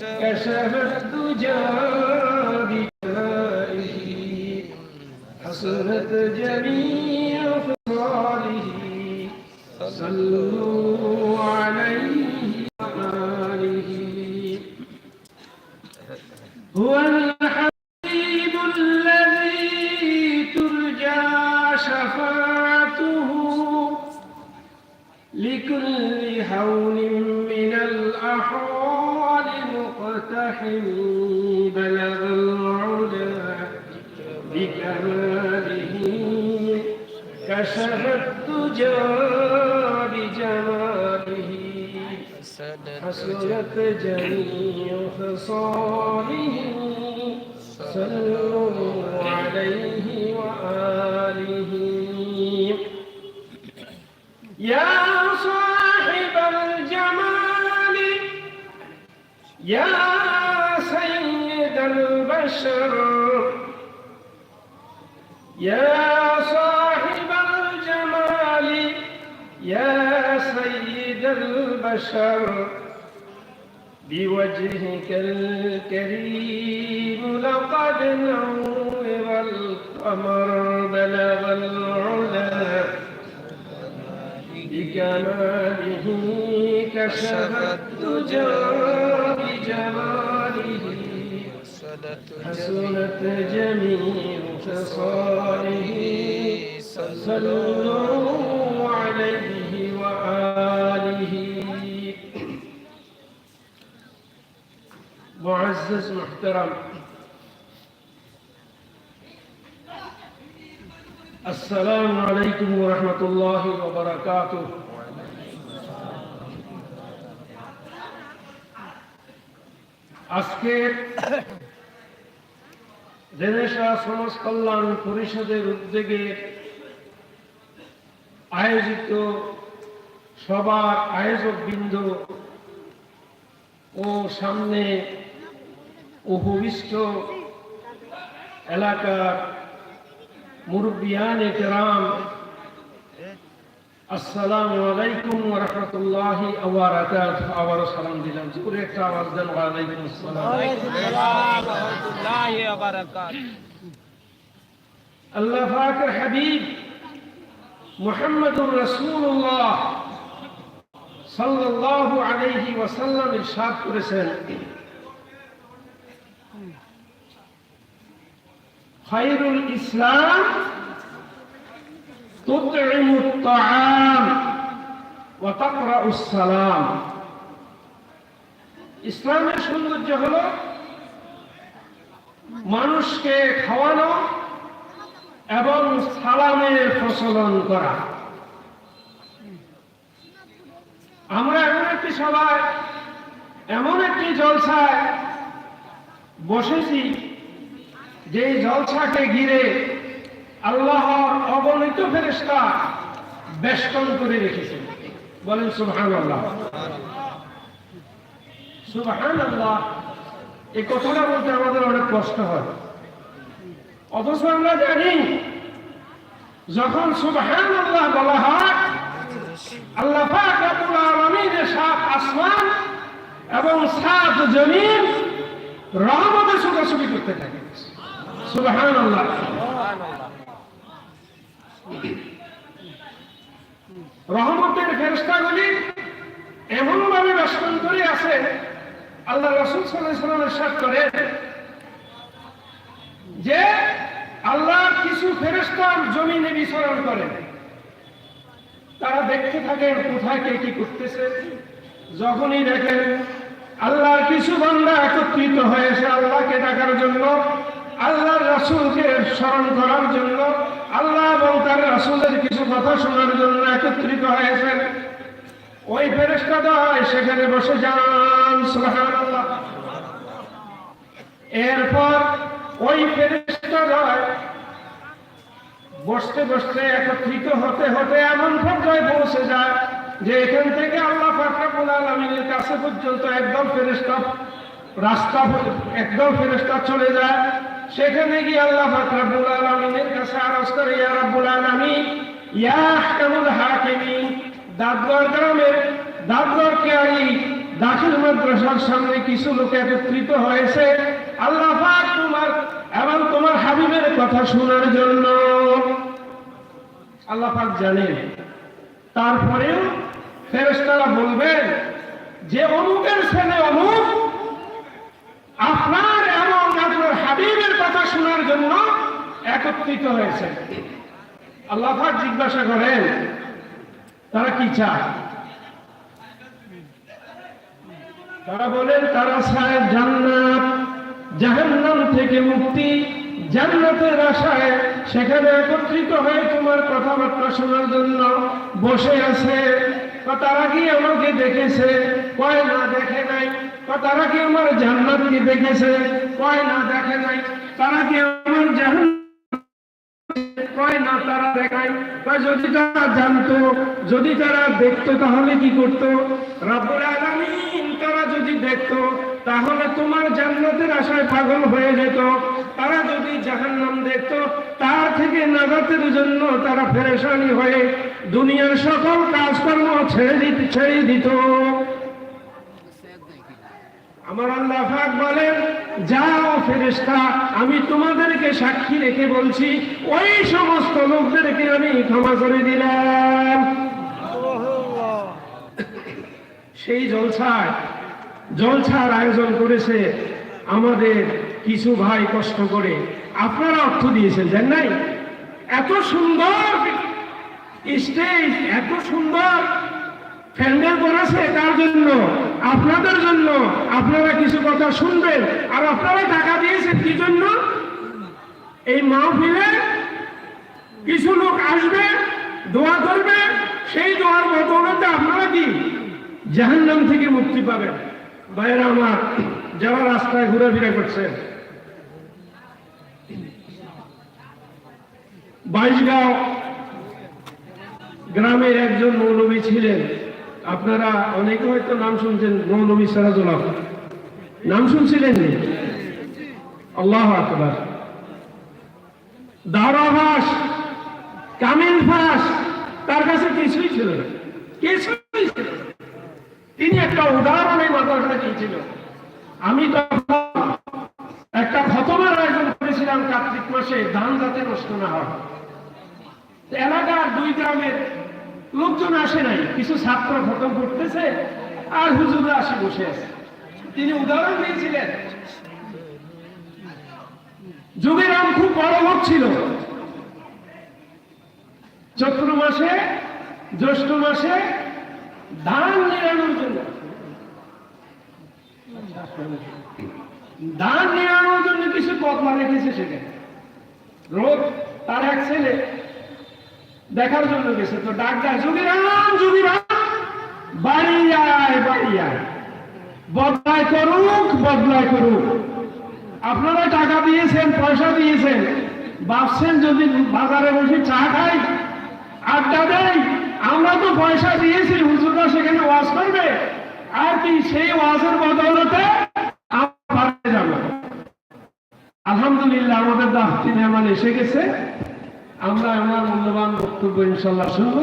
كشف الدجى بجائه حسنت جميع خصاله صلوا عليه وآله هو كشف الدجى بجماله حسنت جميع خصاله. صلوا عليه وآله. يا صاحب الجمال يا سيد البشر يا البشر بوجهك الكريم. لقد نور القمر بلغ العلا بكماله كشف الدجى بجماله حسنت جميع خصاله صلوا معزز محترم السلام عليكم ورحمة الله وبركاته আজকের রেনেশা সমাজ কল্যাণ পরিষদের উদ্যোগে আয়োজিত সবার আয়োজক বৃন্দ ও সামনে উপবিষ্ট এলাকার মুরব্বিয়ান কেরাম আসসালামু আলাইকুম ওয়া রাহমাতুল্লাহি ওয়া বারাকাতুহু। আবার সালাম দিলাম। জোরে একটা আওয়াজ দেন। ওয়া আলাইকুম আসসালাম। আল্লাহ পাকের হাবিব মুহাম্মদুর রাসূলুল্লাহ সাল্লাল্লাহু আলাইহি ওয়াসাল্লাম ইরশাদ করেছেন। খায়রুল ইসলাম تطعم الطعام وتقرأ السلام ইসলামের সৌন্দর্য হলো মানুষকে খাওয়ানো এবং সালামের প্রচলন করা আমরা এমন একটি সভায় এমন একটি জলসায় বসেছি যে জলসাকে ঘিরে আল্লাহর অগণিত ফেরেস্তা বেষ্টন করে রেখেছেন বলেন সুবহান আল্লাহ সুবহান আল্লাহ এই কথাটা বলতে আমাদের অনেক কষ্ট হয়। অথচ আমরা জানি, যখন সুবহান আল্লাহ বলা হয়, আল্লাহ পাক রব্বুল আলামিনের সাত আসমান এবং সাত জমিন রহমতে ছোটাছুটি করতে থাকে। সুবহান আল্লাহ রহমতের ফেরস্তাগুলি এমন ভাবে বেষ্টন করে আছে, আল্লাহ রসুল সাল্লামের সাথ করে যে আল্লাহ কিছু ফেরস্তার জমিনে বিচরণ করেন। তারা দেখতে থাকেন কোথায় কে কি করতেছে। যখনই দেখেন আল্লাহর কিছু বান্দা একত্রিত হয়েছে আল্লাহকে ডাকার জন্য আল্লাহর রাসূলকে স্মরণ করার জন্য, আল্লাহ এবং তার রাসূলের কিছু কথা শোনার জন্য একত্রিত হয়েছেন। ওই ফেরেশতা দয় সেখানে বসে যান, সুবহানাল্লাহ। এরপর ওই ফেরেশতা দয় বসতে বসতে একত্রিত হতে হতে এমন পর্যায়ে পৌঁছে যায় যে এখান থেকে আল্লাহ ফাকরাবুল আলমিনের কাছে পর্যন্ত একদম ফেরেস্তা রাস্তা একদম ফেরেস্তা চলে যায়। সেখানে গিয়ে আল্লাহ ফাকরাবুল আলমিনের কাছে আরজ করে, ইয়া রাব্বুল আলামিন, ইয়া আহকামুল হাকিমিন দাদগর গ্রামের দাদগর কেয়ারি দাখিল মাদ্রাসার সামনে কিছু লোক একত্রিত হয়েছে। আল্লাহ পাক তোমার এবং তোমার হাবিবের কথা শোনার জন্য। আল্লাহ পাক জানেন। তারপরেও ফেরেশতারা বলবেন, যে অমুকের ছেলে অমুক, আপনার জন্য একত্রিত হয়েছে। আল্লাহ জিজ্ঞাসা করেন, তারা কি চায়? তারা বলেন, তারা চায় জান্নাত, জাহান্নাম থেকে মুক্তি, জান্নাতের আশায় সেখানে একত্রিত হয়ে তোমার কথাবার্তা শোনার জন্য বসে আছে। তারা কি আমাকে দেখেছে? কয় না দেখে নাই। তারা কি আমার জান্নাতকে দেখেছে? কয় না দেখে নাই? তারা কি আমার জাহান্ন কয় না তারা দেখায়? বা যদি তারা জানতো, যদি তারা দেখতো, তাহলে কি করতো? রব্বুল আলামিন, তারা যদি দেখতো, তাহলে তোমার জান্নাতের আশায় পাগল হয়ে যেত। তারা যদি জাহান্নাম দেখতো, তার থেকে নাজাতের জন্য তারা ফেরেশানি হয়ে দুনিয়ার সকল কাজকর্ম ছেড়ে দিত ছেড়ে দিত। আমার আল্লাহ বলেন, যাও ফেরেশতা, আমি তোমাদেরকে সাক্ষী রেখে বলছি, ওই সমস্ত লোকদেরকে আমি ক্ষমা করে দিলাম। সেই জলসায়, জলসার আয়োজন করেছে আমাদের কিছু ভাই কষ্ট করে। আপনারা অর্থ দিয়েছেন জান নাই? এত সুন্দর স্টেজ, এত সুন্দর প্যান্ডেল করেছে তার জন্য? আপনাদের জন্য আপনারা কিছু কথা শুনবেন আর আপনারা টাকা দিয়েছেন কি জন্য? এই মাহফিলে কিছু লোক আসবে, দোয়া করবে, সেই দোয়ার বদৌলতে আপনারা কি জাহান্নাম থেকে মুক্তি পাবেন? বাইরে আমার, যারা রাস্তায় ঘোরাফেরা করছেন। বাইশগাঁও গ্রামের একজন মৌলবী ছিলেন। আপনারা অনেকে হয়তো নাম শুনছেন মৌলবী সিরাজুল নাম শুনছিলেন আল্লাহ আকবার। দারাভাস কামিল ফাস, তার কাছে কিছুই ছিল না। কিছুই ছিল তিনি একটা উদাহরণ মাদ্রাসা দিয়েছিল আমি তখন একটা খতমের আয়োজন করেছিলাম কার্তিক মাসে, ধান যাতে নষ্ট না হয়। এলাকার দুই গ্রামের লোকজন আসে নাই, কিছু ছাত্র খতম করতেছে আর হুজুরে আসে বসে আছে। তিনি উদাহরণ দিয়েছিলেন যোগীরাম খুব বড় লোক ছিল। চৈত্র মাসে, জ্যৈষ্ঠ মাসে ধান নিরানোর জন্য। ধান নিরানোর জন্য কিছু পথলা রেখেছে সেখানে। রোদ, তার এক ছেলে দেখার জন্য গেছে তো ডাক দেয় যোগীরাম যোগীরাম বাড়ি আয় বাড়ি আয় বদলায় করুক বদলায় করুক। আপনারা টাকা দিয়েছেন, পয়সা দিয়েছেন। ভাবছেন যদি বাজারে বসে চা খাই, আড্ডা দেয় আমরা তো পয়সা দিয়েছি হুজুরা সেখানে ওয়াজ করবে। আর কি, সেই ওয়াজের বদৌলতে আলহামদুলিল্লাহ, আমাদের দাফতি মেহমান এসে গেছে। আমরা আমরা মূল্যবান বক্তব্য ইনশাল্লাহ শুনব।